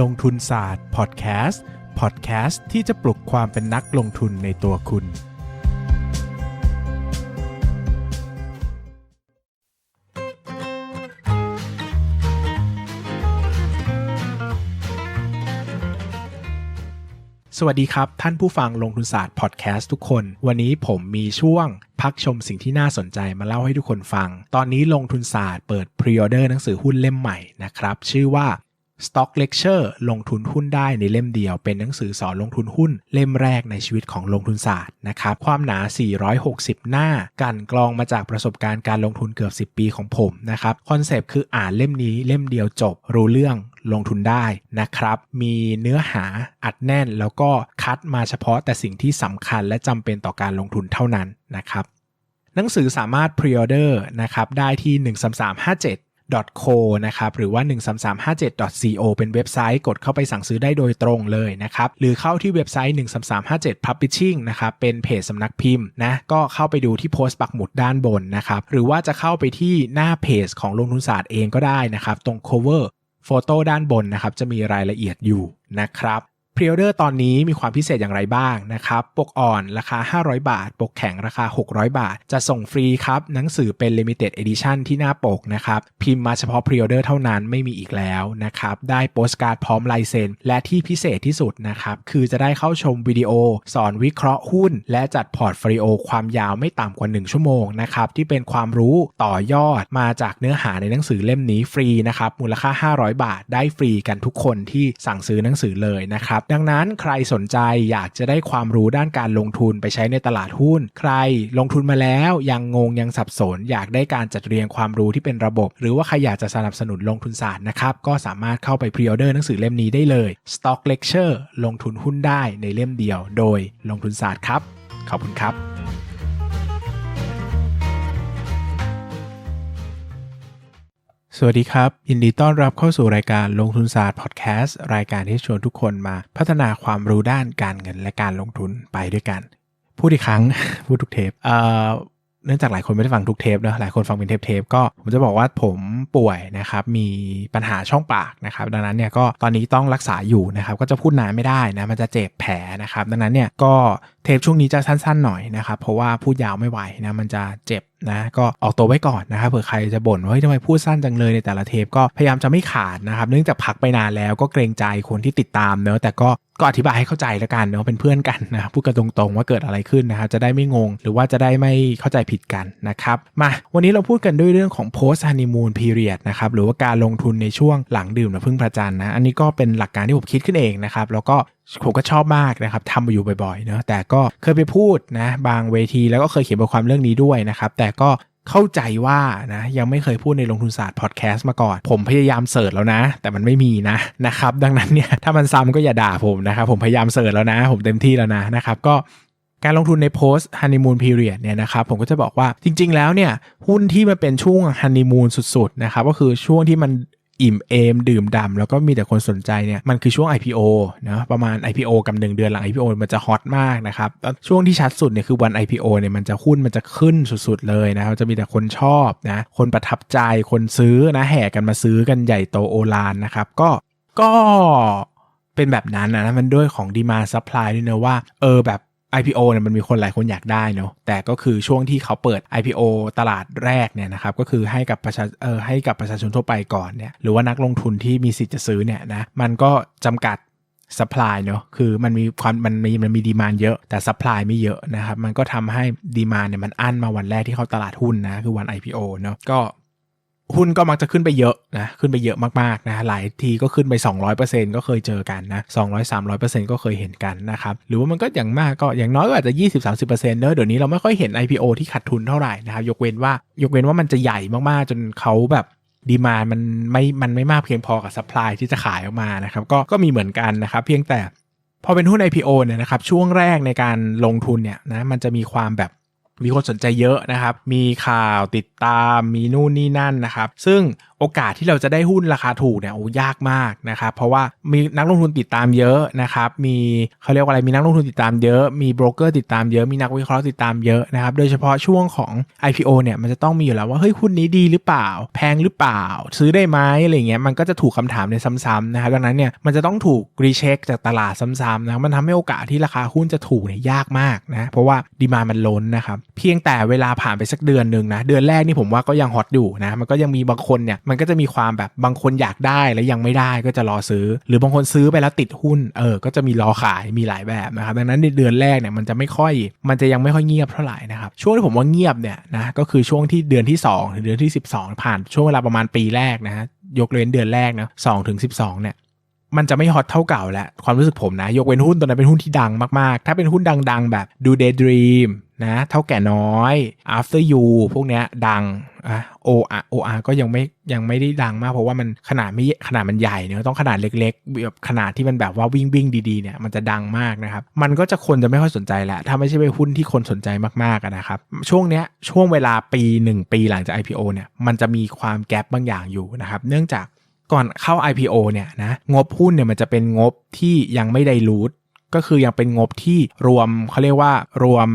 ลงทุนศาสตร์พอดแคสต์พอดแคสต์ที่จะปลุกความเป็นนักลงทุนในตัวคุณ สวัสดีครับ ท่านผู้ฟังลงทุนศาสตร์พอดแคสต์ทุกคน วันนี้ผมมีช่วงพักชมสิ่งที่น่าสนใจมาเล่าให้ทุกคนฟัง ตอนนี้ลงทุนศาสตร์เปิดพรีออเดอร์หนังสือหุ้นเล่มใหม่นะครับ ชื่อว่า Stock Lecture ลงทุนหุ้นได้ในเล่มเดียว เป็นหนังสือสอนลงทุนหุ้นเล่มแรกในชีวิตของลงทุนศาสตร์นะครับความหนา 460 หน้า กันกรองมาจากประสบการณ์การลงทุนเกือบ 10 ปีของผมนะครับคอนเซปต์คืออ่านเล่มนี้เล่มเดียวจบรู้เรื่องลงทุนได้นะครับ มีเนื้อหาอัดแน่นแล้วก็คัดมาเฉพาะแต่สิ่งที่สำคัญและจำเป็นต่อการลงทุนเท่านั้นนะครับหนังสือสามารถพรีออเดอร์นะครับได้ที่ 13357 .co นะครับหรือว่า 13357 .co เป็นเว็บไซต์กดเข้าไปสั่งซื้อได้โดยตรงเลยนะครับหรือเข้าที่เว็บไซต์ 13357 Publishing นะครับเป็นเพจสำนักพิมพ์นะก็เข้าไปดูที่โพสต์ปักหมุดด้านบนนะครับหรือว่าจะเข้าไปที่หน้าเพจของลงทุนศาสตร์เองก็ได้นะครับตรง cover โฟโต้ด้านบนนะครับจะมีรายละเอียดอยู่นะครับ พรีออเดอร์ตอนนี้มีความพิเศษอย่างไรบ้างนะครับ ปกอ่อนราคา 500 บาท ปกแข็งราคา 600 บาท จะส่งฟรีครับ หนังสือเป็น Limited Edition ที่หน้าปกนะครับ พิมพ์มาเฉพาะพรีออเดอร์เท่านั้นไม่มีอีกแล้วนะครับ ได้โปสการ์ดพร้อมลายเซ็น และที่พิเศษที่สุดนะครับ คือจะได้เข้าชมวิดีโอ สอนวิเคราะห์หุ้น และจัดพอร์ตฟลิโอความยาวไม่ต่ำกว่า 1 ชั่วโมงนะครับที่เป็นความรู้ต่อยอดมาจากเนื้อหาในหนังสือเล่มนี้ฟรีนะครับมูลค่า 500 บาท ได้ฟรีกันทุกคนที่สั่งซื้อหนังสือเลยนะครับดังนั้นใครสนใจอยากจะได้ความรู้ด้านการลงทุนไปใช้ในตลาดหุ้น ใครลงทุนมาแล้วยังงงยังสับสน อยากได้การจัดเรียงความรู้ที่เป็นระบบ หรือว่าใครอยากจะสนับสนุนลงทุนศาสตร์นะครับก็สามารถเข้าไปพรีออเดอร์หนังสือเล่มนี้ได้เลย Stock Lecture ลงทุนหุ้นได้ในเล่มเดียว โดยลงทุนศาสตร์ครับ ขอบคุณครับ สวัสดีครับ ยินดีต้อนรับเข้าสู่รายการลงทุนศาสตร์พอดแคสต์รายการที่ชวนทุกคนมาพัฒนาความรู้ด้านการเงินและการลงทุนไปด้วยกัน พูดอีกครั้ง พูดทุกเทป เนื่องจากหลายคนไม่ได้ฟังทุกเทปนะหลายคนฟังเป็นเทปเทปก็ผมจะบอกว่าผมป่วยนะครับมีปัญหาช่องปากนะครับดังนั้นเนี่ยก็ตอนนี้ต้องรักษาอยู่นะครับก็จะพูดนานไม่ได้นะมันจะเจ็บแผลนะครับดังนั้นเนี่ยก็เทปช่วงนี้จะสั้นๆหน่อยนะครับเพราะว่าพูดยาวไม่ไหวนะมันจะเจ็บนะก็ออกตัวไว้ก่อนนะครับเผื่อใครจะบ่นว่าเฮ้ยทำไมพูดสั้นจังเลยในแต่ละเทปก็พยายามจะไม่ขาดนะครับ เนื่องจากพักไปนานแล้วก็เกรงใจคนที่ติดตามเนอะแต่ก็ ก็อธิบายให้เข้าใจแล้วกันเนาะเป็นเพื่อนกันนะพูดกันตรงๆว่าเกิดอะไรขึ้นนะครับจะได้ไม่งง หรือว่าจะได้ไม่เข้าใจผิดกันนะครับมาวันนี้เราพูดกันด้วยเรื่องของ post honeymoon period นะครับหรือว่าการลงทุนในช่วงหลังดื่มน้ำพึ่งพระจันทร์นะอันนี้ก็เป็นหลักการที่ผมคิดขึ้นเองนะครับแล้วก็ผมก็ชอบมากนะครับทำมาอยู่บ่อยๆเนาะแต่ก็เคยไปพูดนะบางเวทีแล้วก็เคยเขียนบทความเรื่องนี้ด้วยนะครับแต่ก็ เข้าใจว่านะยังไม่เคยพูดในลงทุนศาสตร์พอดแคสต์มาก่อน ผมพยายามเสิร์ชแล้วนะ แต่มันไม่มีนะนะครับ ดังนั้นเนี่ยถ้ามันซ้ำก็อย่าด่าผมนะครับผมพยายามเสิร์ชแล้วนะ ผมเต็มที่แล้วนะนะครับก็การลงทุนใน post honeymoon period เนี่ยนะครับผมก็จะบอกว่าจริง ๆ แล้วเนี่ยหุ้นที่มันเป็นช่วง honeymoon สุด ๆ นะครับก็คือช่วงที่มัน อิ่มเอม ดื่มดำแล้วก็มีแต่คนสนใจเนี่ยมันคือช่วง IPO นะประมาณ IPO กับ1เดือนหลัง IPO มันจะฮอตมากนะครับช่วงที่ชัดสุดเนี่ยคือวัน IPO เนี่ยมันจะหุ้นมันจะขึ้นสุดๆเลยนะครับจะมีแต่คนชอบนะคนประทับใจคนซื้อนะแห่กันมาซื้อกันใหญ่โตโอลานนะครับก็ก็เป็นแบบนั้นนะมันด้วยของดีมาซัพพลายด้วยนะว่าเออแบบ IPO เนี่ยมันมีคนหลายคนอยากได้เนาะแต่ก็คือช่วงที่เขาเปิด IPO ตลาดแรกเนี่ยนะครับก็คือให้กับประชาเออให้กับประชาชนทั่วไปก่อนเนี่ยหรือว่านักลงทุนที่มีสิทธิ์จะซื้อเนี่ยนะมันก็จำกัด supply เนาะคือมันมีความมันมีมันมีดีมานเยอะแต่ supply ไม่เยอะนะครับมันก็ทำให้ดีมานเนี่ยมันอั้นมาวันแรกที่เข้าตลาดหุ้นนะคือวัน IPO เนาะก็ หุ้นก็มักจะขึ้นไปเยอะนะขึ้นไปเยอะมากๆนะหลายทีก็ขึ้นไป 200%ก็เคยเจอกันนะ200-300%ก็เคยเห็นกันนะครับหรือว่ามันก็อย่างมากก็อย่างน้อยก็อาจจะ 20-30%เนอะเดี๋ยวนี้เราไม่ค่อยเห็น IPO ที่ขาดทุนเท่าไหร่นะครับยกเว้นว่ายกเว้นว่ามันจะใหญ่มากๆจนเขาแบบดีมามันไม่มันไม่มากเพียงพอกับสป라이ที่จะขายออกมานะครับก็ก็มีเหมือนกันนะครับเพียงแต่พอเป็นหุ้น IPO เนี่ยนะครับช่วงแรกในการลงทุนเนี่ยนะมันจะมีความแบบ มีคนสนใจเยอะนะครับ มีข่าวติดตามมีนู่นนี่นั่นนะครับ ซึ่งโอกาสที่เราจะได้หุ้นราคาถูกเนี่ยโอ้ยากมากนะครับเพราะว่ามีนักลงทุนติดตามเยอะนะครับมีเขาเรียกว่าอะไรมีนักลงทุนติดตามเยอะมีโบรกเกอร์ติดตามเยอะมีนักวิเคราะห์ติดตามเยอะนะครับโดยเฉพาะช่วงของ IPO เนี่ยมันจะต้องมีอยู่แล้วว่าเฮ้ยหุ้นนี้ดีหรือเปล่า แพงหรือเปล่า ซื้อได้ไหมอะไรเงี้ยมันก็จะถูกคำถามในซ้ำๆนะครับดังนั้นเนี่ยมันจะต้องถูกรีเช็คจากตลาดซ้ำๆนะมันทำให้โอกาสที่ราคาหุ้นจะถูกเนี่ยยากมากนะเพราะว่าดีมามันล้นนะครับเพียงแต่เวลาผ่านไปสักเดือนหนึ่งนะเดือนแรกนี่ผมว่าก็ยังฮอตอยู่นะมันก็ยังมีบางคนเนี่ยมันก็จะมีความแบบบางคนอยากได้แล้วยังไม่ได้ก็จะรอซื้อ หรือบางคนซื้อไปแล้วติดหุ้นเออก็จะมีรอขายมีหลายแบบนะครับดังนั้นในเดือนแรกเนี่ยมันจะไม่ค่อยมันจะยังไม่ค่อยเงียบเท่าไหร่นะครับช่วงที่ผมว่าเงียบเนี่ยนะก็คือช่วงที่เดือนที่2ถึงเดือนที่ 12 ผ่านช่วงเวลาประมาณปีแรกนะฮะยกเว้นเดือนแรกนะสองถึงสิเนี่ยมันจะไม่ฮอตเท่าเก่าแล้ว ความรู้สึกผมนะ ยกเว้นหุ้นตัวนั้นเป็นหุ้นที่ดังมาก ๆ ถ้าเป็นหุ้นดัง ๆ แบบดู Daydream นะเท่าแก่น้อย after you พวกเนี้ยดังอะ OR OR ก็ยังไม่ยังไม่ได้ดังมาก เพราะว่ามันขนาดไม่ขนาดมันใหญ่เนี่ยต้องขนาดเล็กๆแบบขนาดที่มันแบบว่าวิ่งวิ่งดีๆเนี่ยมันจะดังมากนะครับ มันก็จะคนจะไม่ค่อยสนใจแหละ ถ้าไม่ใช่ไปหุ้นที่คนสนใจมากๆนะครับ ช่วงเนี้ยช่วงเวลาปี 1 ปีหลังจาก IPO เนี่ยมันจะมีความแกลบบางอย่างอยู่นะครับ เนื่องจากก่อนเข้า IPO เนี่ยนะงบหุ้นเนี่ยมันจะเป็นงบที่ยังไม่ได้รูท ก็คือยังเป็นงบที่รวมเขาเรียกว่ารวม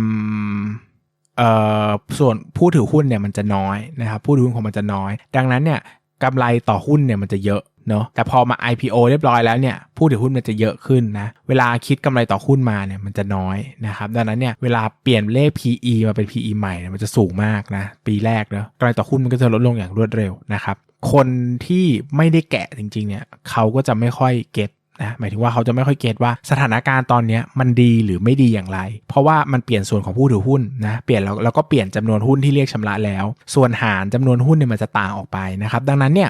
เอ่อส่วนผู้ถือหุ้นเนี่ยมันจะน้อยนะครับผู้ถือหุ้นของมันจะน้อย ดังนั้นเนี่ยกำไรต่อหุ้นเนี่ยมันจะเยอะเนาะแต่พอมา IPO เรียบร้อยแล้วเนี่ยผู้ถือหุ้นมันจะเยอะขึ้นนะเวลาคิดกำไรต่อหุ้นมาเนี่ยมันจะน้อยนะครับดังนั้นเนี่ยเวลาเปลี่ยนเลข PE มาเป็น PE ใหม่เนี่ยมันจะสูงมากนะปีแรกเนาะกำไรต่อหุ้นมันก็จะลดลงอย่างรวดเร็วนะครับคนที่ไม่ได้แกะจริงๆเนี่ยเขาก็จะไม่ค่อยเก็ต นะหมายถึงว่าเขาจะไม่ค่อยเก็ตว่าสถานการณ์ตอนนี้มันดีหรือไม่ดีอย่างไร เพราะว่ามันเปลี่ยนส่วนของผู้ถือหุ้นนะเปลี่ยนแล้วแล้วก็เปลี่ยนจำนวนหุ้นที่เรียกชำระแล้ว ส่วนหารจำนวนหุ้นเนี่ยมันจะต่างออกไปนะครับดังนั้นเนี่ย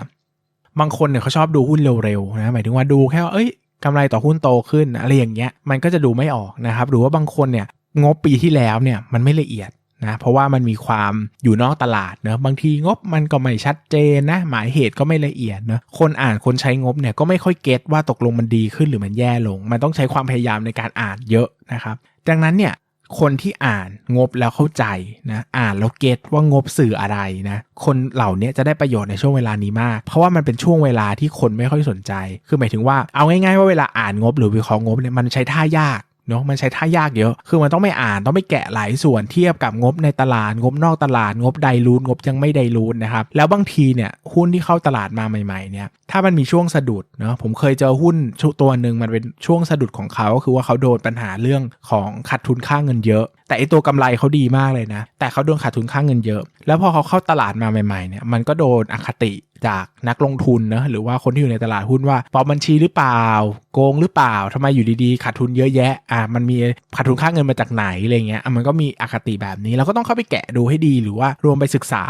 บางคนเนี่ยเขาชอบดูหุ้นเร็วๆนะหมายถึงว่าดูแค่ว่าเอ้ยกำไรต่อหุ้นโตขึ้นอะไรอย่างเงี้ยมันก็จะดูไม่ออกนะครับหรือว่าบางคนเนี่ยงบปีที่แล้วเนี่ยมันไม่ละเอียด นะเพราะว่ามันมีความอยู่นอกตลาดเนะบางทีงบมันก็ไม่ชัดเจนนะหมายเหตุก็ไม่ละเอียดเนะคนอ่านคนใช้งบเนี่ยก็ไม่ค่อยเก็ตว่าตกลงมันดีขึ้นหรือมันแย่ลง มันต้องใช้ความพยายามในการอ่านเยอะนะครับดังนั้นเนี่ยคนที่อ่านงบแล้วเข้าใจนะอ่านแล้วเก็ตว่างบสื่ออะไรนะคนเหล่านี้จะได้ประโยชน์ในช่วงเวลานี้มาก เพราะว่ามันเป็นช่วงเวลาที่คนไม่ค่อยสนใจ คือหมายถึงว่าเอาง่ายๆว่าเวลาอ่านงบหรือวิเคราะห์งบเนี่ยมันใช้ท่ายาก เนาะมันใช้ท่ายากเยอะ คือมันต้องไม่อ่านต้องไม่แกะหลายส่วนเทียบกับงบในตลาดงบนอกตลาดงบไดรูนงบยังไม่ไดรูนนะครับแล้วบางทีเนี่ยหุ้นที่เข้าตลาดมาใหม่ๆเนี่ยถ้ามันมีช่วงสะดุดเนาะผมเคยเจอหุ้นตัวหนึ่งมันเป็นช่วงสะดุดของเขาก็คือว่าเขาโดนปัญหาเรื่องของขาดทุนค่าเงินเยอะ แต่ไอตัวกำไรเขาดีมากเลยนะ แต่เขาโดนขาดทุนค่าเงินเยอะ แล้วพอเขาเข้าตลาดมาใหม่ๆเนี่ยมันก็โดนอคติ จากนักลงทุนนะหรือว่าคนที่อยู่ในตลาดหุ้นว่าปลอมบัญชีหรือเปล่า โกงหรือเปล่าทำไมอยู่ดีๆขาดทุนเยอะแยะอะมันมีขาดทุนค่าเงินมาจากไหนอะไรเงี้ยมันก็มีอคติแบบนี้เราก็ต้องเข้าไปแกะดูให้ดีหรือว่ารวมไปศึกษา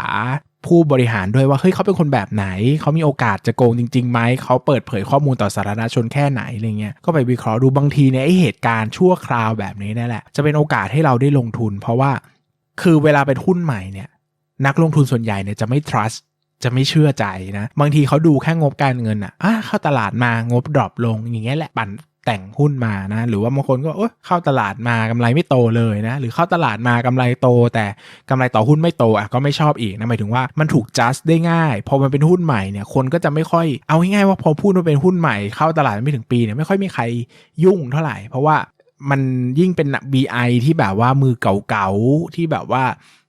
ผู้บริหารด้วยว่าเฮ้ยเขาเป็นคนแบบไหน เขามีโอกาสจะโกงจริงๆไหมเขาเปิดเผยข้อมูลต่อสาธารณชนแค่ไหนอะไรเงี้ยก็ไปวิเคราะห์ดูบางทีเนี่ยไอเหตุการณ์ชั่วคราวแบบนี้นั่นแหละ จะเป็นโอกาสให้เราได้ลงทุน เพราะว่าคือเวลาเป็นหุ้นใหม่เนี่ยนักลงทุนส่วนใหญ่เนี่ยจะไม่ trust จะไม่เชื่อใจนะ บางทีเขาดูแค่งบการเงินอะอะเข้าตลาดมางบดรอปลงอย่างเงี้ยแหละปั่นแต่งหุ้นมานะ หรือว่าบางคนก็โอ้เข้าตลาดมากำไรไม่โตเลยนะ หรือเข้าตลาดมากำไรโต แต่กำไรต่อหุ้นไม่โตอะก็ไม่ชอบอีกนะหมายถึงว่ามันถูก just ได้ง่ายพอมันเป็นหุ้นใหม่เนี่ยคนก็จะไม่ค่อยเอาง่ายๆว่าพอพูดว่าเป็นหุ้นใหม่เข้าตลาดไม่ถึงปีเนี่ยไม่ค่อยมีใครยุ่งเท่าไหร่ เพราะว่ามันยิ่งเป็น BI ที่แบบว่ามือเก่าๆที่แบบว่า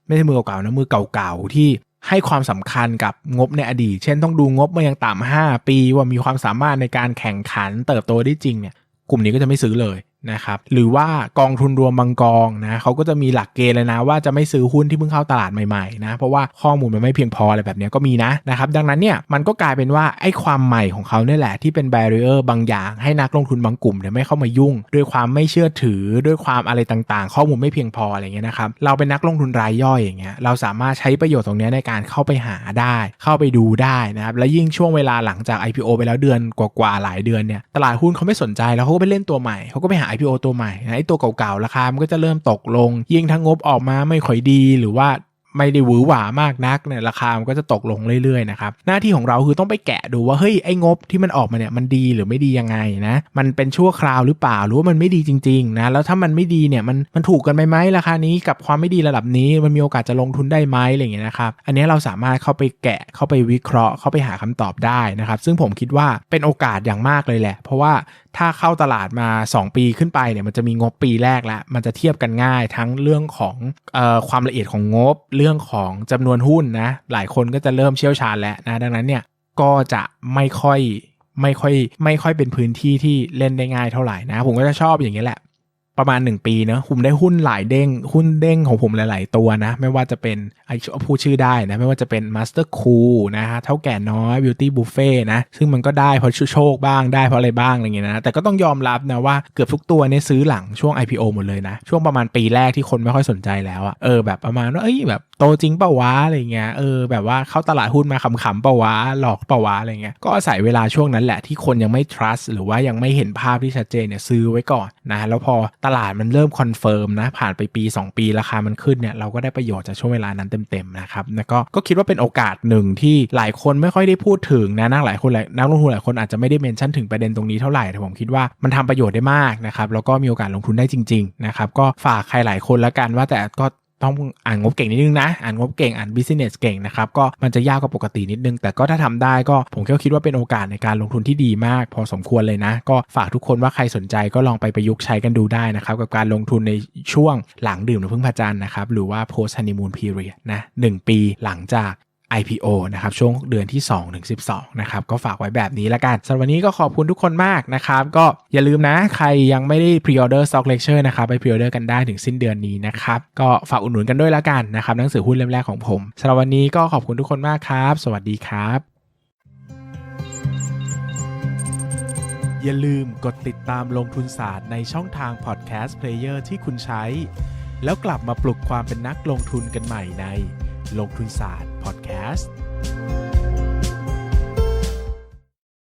ไม่ใช่มือเก่าๆนะมือเก่าๆที่ ให้ความสำคัญกับงบในอดีต เช่นต้องดูงบมายังต่ำห้าปีว่ามีความสามารถในการแข่งขันเติบโตได้จริงเนี่ยกลุ่มนี้ก็จะไม่ซื้อเลย นะครับหรือว่ากองทุนรวมบางกองนะเขาก็จะมีหลักเกณฑ์เลยนะ ว่าจะไม่ซื้อหุ้นที่เพิ่งเข้าตลาดใหม่ๆนะเพราะว่าข้อมูลมันไม่เพียงพออะไรแบบนี้ก็มีนะนะครับดังนั้นเนี่ยมันก็กลายเป็นว่าไอ้ความใหม่ของเขาเนี่ยแหละที่เป็นแบเรียร์บางอย่าง ให้นักลงทุนบางกลุ่มเนี่ยไม่เข้ามายุ่ง ด้วยความไม่เชื่อถือด้วยความอะไรต่างๆ ข้อมูลไม่เพียงพออะไรเงี้ยนะครับเราเป็นนักลงทุนรายย่อยอย่างเงี้ยเราสามารถใช้ประโยชน์ตรงนี้ในการเข้าไปหาได้ เข้าไปดูได้นะครับและยิ่งช่วงเวลาหลังจาก IPO ไปแล้วเดือนกว่าๆหลายเดือนเนี่ยตลาดหุ้นเขาไม่สนใจแล้วเขาก็ไปเล่นตัวใหม่เขาก็ไปหา IPO ตัวใหม่ไอ้ตัวเก่าๆราคามันก็จะเริ่มตกลง ยิ่งทั้งงบออกมาไม่ค่อยดีหรือว่าไม่ได้หวือหวามากนักเนี่ยราคามันก็จะตกลงเรื่อยๆนะครับหน้าที่ของเราคือต้องไปแกะดูว่าเฮ้ยไอ้งบที่มันออกมาเนี่ยมันดีหรือไม่ดียังไงนะมันเป็นชั่วคราวหรือเปล่าหรือว่ามันไม่ดีจริงๆนะแล้วถ้ามันไม่ดีเนี่ยมันมันถูกกันไปไหมราคานี้กับความไม่ดีระดับนี้มันมีโอกาสจะลงทุนได้ไหมอะไรอย่างเงี้ยนะครับอันนี้เราสามารถเข้าไปแกะเข้าไปวิเคราะห์เข้าไปหาคำตอบได้นะครับซึ่งผมคิดว่าเป็นโอกาสอย่างมากเลยแหละ เพราะว่าถ้าเข้าตลาดมา 2 ปีขึ้นไปเนี่ยมันจะมีงบปีแรกแล้วมันจะเทียบกันง่ายทั้งเรื่องของออความละเอียดของงบ เรื่องของจำนวนหุ้นนะหลายคนก็จะเริ่มเชี่ยวชาญแล้วนะดังนั้นเนี่ยก็จะไม่ค่อยไม่ค่อยไม่ค่อยเป็นพื้นที่ที่เล่นได้ง่ายเท่าไหร่นะ ผมก็จะชอบอย่างนี้แหละ ประมาณ 1 ปีเนะผมได้หุ้นหลายเด้ง หุ้นเด้งของผมหลาย ๆ ตัวนะ ไม่ว่าจะเป็นไอพูดชื่อได้นะ ไม่ว่าจะเป็น Master Cool นะฮะเท่าแก่น้อย Beauty Buffet นะ ซึ่งมันก็ได้เพราะโชคบ้างได้เพราะอะไรบ้างอะไรเงี้ยนะ แต่ก็ต้องยอมรับนะว่าเกือบทุกตัวเนี่ยซื้อหลังช่วง IPO หมดเลยนะ ช่วงประมาณปีแรกที่คนไม่ค่อยสนใจแล้วอะเออแบบประมาณว่าเอ้ยแบบโตจริงเปล่าวะอะไรเงี้ยเออแบบว่าเข้าตลาดหุ้นมาขำๆเปล่าวะหลอกเปล่าวะอะไรเงี้ยก็อาศัยเวลาช่วงนั้นแหละที่คนยังไม่ trust หรือว่ายังไม่เห็นภาพที่ชัดเจนเนี่ยซื้อไว้ก่อนนะแล้วพอตลาดมันเริ่มคอนเฟิร์มนะ ผ่านไปปี 2 ปีราคามันขึ้นเนี่ยเราก็ได้ประโยชน์จากช่วงเวลานั้นเต็มๆนะครับแล้วก็ก็คิดว่าเป็นโอกาสหนึ่งที่หลายคนไม่ค่อยได้พูดถึงนะนักหลายคนหลายนักลงทุนหลายคนอาจจะไม่ได้เมนชั่นถึงประเด็นตรงนี้เท่าไหร่แต่ผมคิดว่ามันทำประโยชน์ได้มากนะครับแล้วก็มีโอกาสลงทุนได้จริงๆนะครับก็ฝากใครหลายคนละกันว่าแต่ก็ ต้องอ่านงบเก่งนิดนึงนะ อ่านงบเก่ง อ่านบิสเนสเก่งนะครับ ก็มันจะยากกว่าปกตินิดนึง แต่ก็ถ้าทำได้ก็ผมก็คิดว่าเป็นโอกาสในการลงทุนที่ดีมาก พอสมควรเลยนะ ก็ฝากทุกคนว่าใครสนใจก็ลองไปประยุกต์ใช้กันดูได้นะครับ กับการลงทุนในช่วงหลังดื่มน้ำพึ่งพระจันทร์นะครับ หรือว่า post honeymoon period นะหนึ่งปีหลังจาก IPO นะครับช่วงเดือนที่2ถึง12นะครับก็ฝากไว้แบบนี้ละกันสำหรับวันนี้ก็ขอบคุณทุกคนมากนะครับก็อย่าลืมนะใครยังไม่ได้ pre-order stock lecture นะครับไป pre-order กันได้ถึงสิ้นเดือนนี้นะครับก็ฝากอุดหนุนกันด้วยละกันนะครับหนังสือหุ้นเล่มแรกของผมสำหรับวันนี้ก็ขอบคุณทุกคนมากครับ สวัสดีครับ อย่าลืมกดติดตามลงทุนศาสตร์ในช่องทาง podcast player ที่คุณใช้ แล้วกลับมาปลุกความเป็นนักลงทุนกันใหม่ใน ลงทุนศาสตร์พอดแคสต์